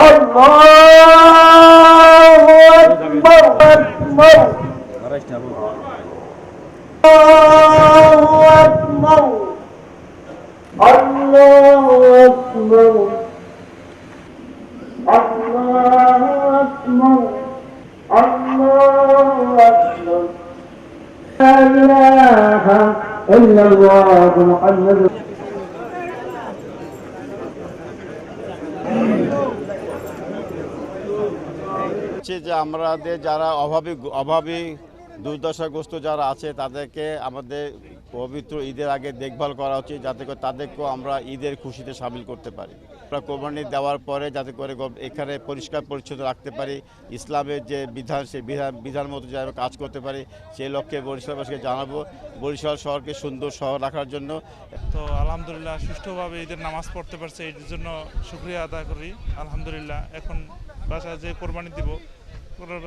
الله أكبر أكبر. الله أكبر. الله أكبر. الله أكبر. الله أكبر. لا إله إلا الله محمد হচ্ছে যে আমাদের যারা অভাবী অভাবী দুর্দশাগ্রস্ত যারা আছে, তাদেরকে আমাদের পবিত্র ঈদের আগে দেখভাল করা উচিত, যাতে করে তাদেরকেও আমরা ঈদের খুশিতে সামিল করতে পারি। আমরা কোরবানি দেওয়ার পরে যাতে করে এখানে পরিষ্কার পরিচ্ছন্ন রাখতে পারি, ইসলামের যে বিধান, সেই বিধান বিধান মতো যেন কাজ করতে পারি, সেই লক্ষ্যে বরিশালবাসীকে জানাব। বরিশাল শহরকে সুন্দর শহর রাখার জন্য। তো আলহামদুলিল্লাহ, সুষ্ঠুভাবে ঈদের নামাজ পড়তে পারছে, এর জন্য শুক্রিয়া আদায় করি, আলহামদুলিল্লাহ। এখন বাসায় যে কোরবানি দিব